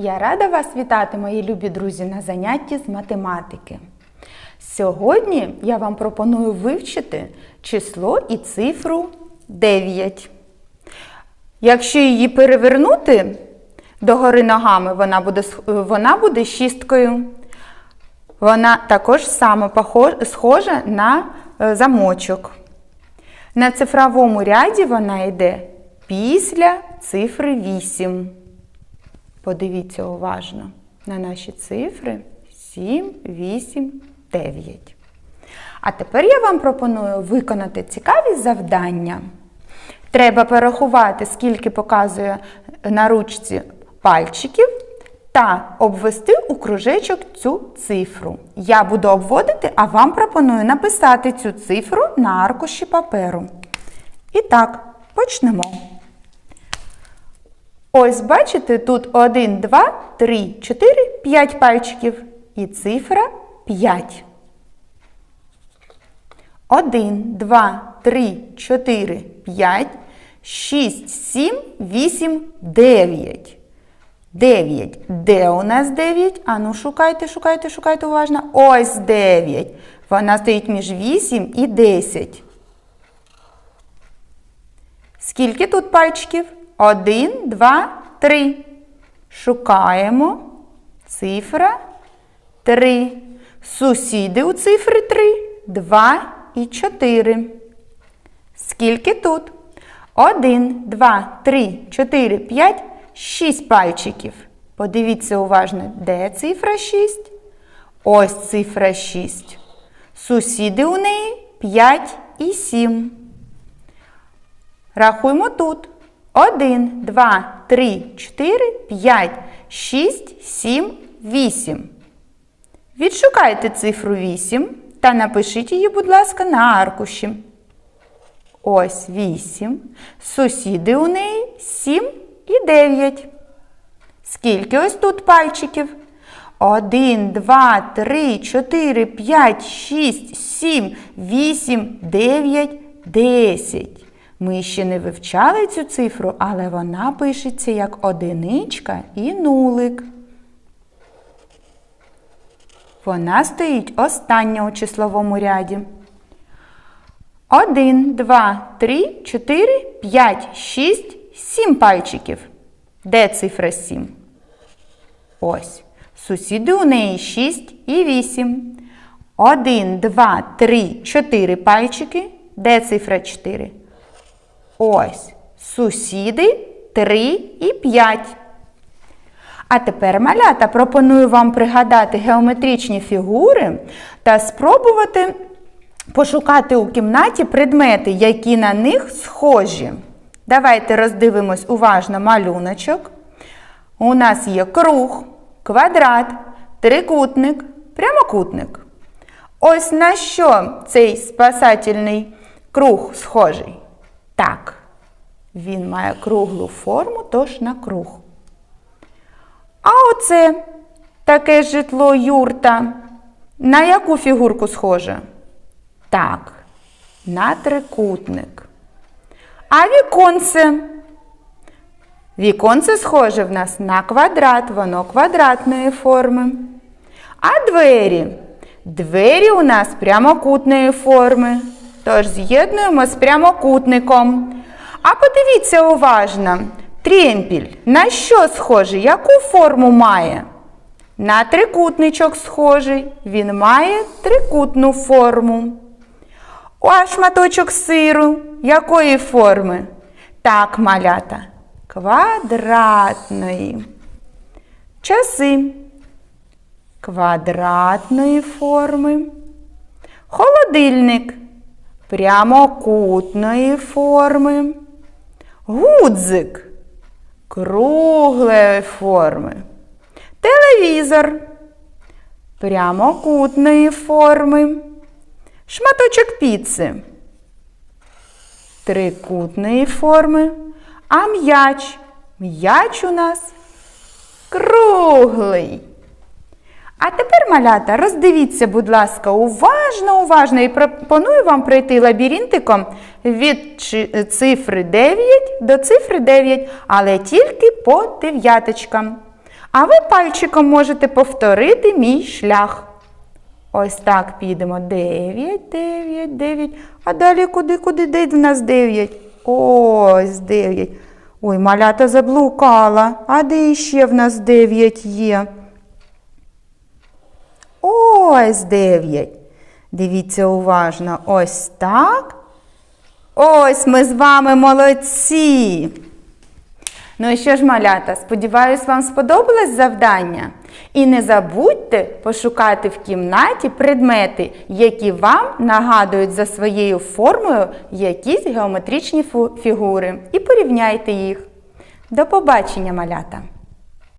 Я рада вас вітати, мої любі друзі, на занятті з математики. Сьогодні я вам пропоную вивчити число і цифру 9. Якщо її перевернути догори ногами, вона буде, вона буде шісткою. Вона також саме схожа на е, замочок. На цифровому ряді вона йде після цифри 8. Подивіться уважно на наші цифри 7, 8, 9. А тепер я вам пропоную виконати цікаві завдання. Треба порахувати, скільки показує на ручці пальчиків, та обвести у кружечок цю цифру. Я буду обводити, а вам пропоную написати цю цифру на аркуші паперу. І так, почнемо. Ось бачите, тут 1, 2, 3, 4, 5 пальчиків і цифра 5. 1, 2, 3, 4, 5, 6, 7, 8, 9. 9. Де у нас 9? Ану, шукайте, шукайте, шукайте уважно. Ось 9. Вона стоїть між 8 і 10. Скільки тут пальчиків? Один, два, три. Шукаємо. Цифра 3. Сусіди у цифри 3. 2 і 4. Скільки тут? 1, 2, 3, 4, 5, 6 пальчиків. Подивіться уважно, де цифра 6? Ось цифра 6. Сусіди у неї 5 і 7. Рахуємо тут. 1, 2, 3, 4, 5, 6, 7, 8. Відшукайте цифру 8 та напишіть її, будь ласка, на аркуші. Ось 8. Сусіди у неї 7 і 9. Скільки ось тут пальчиків? 1, 2, 3, 4, 5, 6, 7, 8, 9, 10. Ми ще не вивчали цю цифру, але вона пишеться як одиничка і нулик. Вона стоїть остання у числовому ряді. 1, 2, 3, 4, 5, 6, 7 пальчиків. Де цифра 7? Ось. Сусіди у неї 6 і 8. 1, 2, 3, 4 пальчики. Де цифра 4? Ось. Сусіди 3 і 5. А тепер, малята, пропоную вам пригадати геометричні фігури та спробувати пошукати у кімнаті предмети, які на них схожі. Давайте роздивимось уважно малюночок. У нас є круг, квадрат, трикутник, прямокутник. Ось на що цей спасательний круг схожий? Так, він має круглу форму, тож на круг. А оце таке житло юрта. На яку фігурку схоже? Так, на трикутник. А віконце? Віконце схоже в нас на квадрат, воно квадратної форми. А двері? Двері у нас прямокутної форми. Тож з'єднуємо з прямокутником. А подивіться уважно. Тремпіль на що схожий? Яку форму має? На трикутничок схожий. Він має трикутну форму. А шматочок сиру якої форми? Так, малята. Квадратної. Часи. Квадратної форми. Холодильник. Прямокутної форми. Гудзик. Круглої форми. Телевізор. Прямокутної форми. Шматочок піци. Трикутної форми. А м'яч. М'яч у нас круглий. А тепер, малята, роздивіться, будь ласка, уважно, уважно і пропоную вам пройти лабіринтиком від цифри 9 до цифри 9, але тільки по дев'яточкам. А ви пальчиком можете повторити мій шлях. Ось так підемо. 9, 9, 9. А далі куди, куди, де в нас 9? Ось 9. Ой, малята заблукала. А де іще в нас 9 є? Ось 9. Дивіться уважно. Ось так. Ось ми з вами молодці. Ну і що ж, малята, сподіваюсь, вам сподобалось завдання. І не забудьте пошукати в кімнаті предмети, які вам нагадують за своєю формою якісь геометричні фігури. І порівняйте їх. До побачення, малята!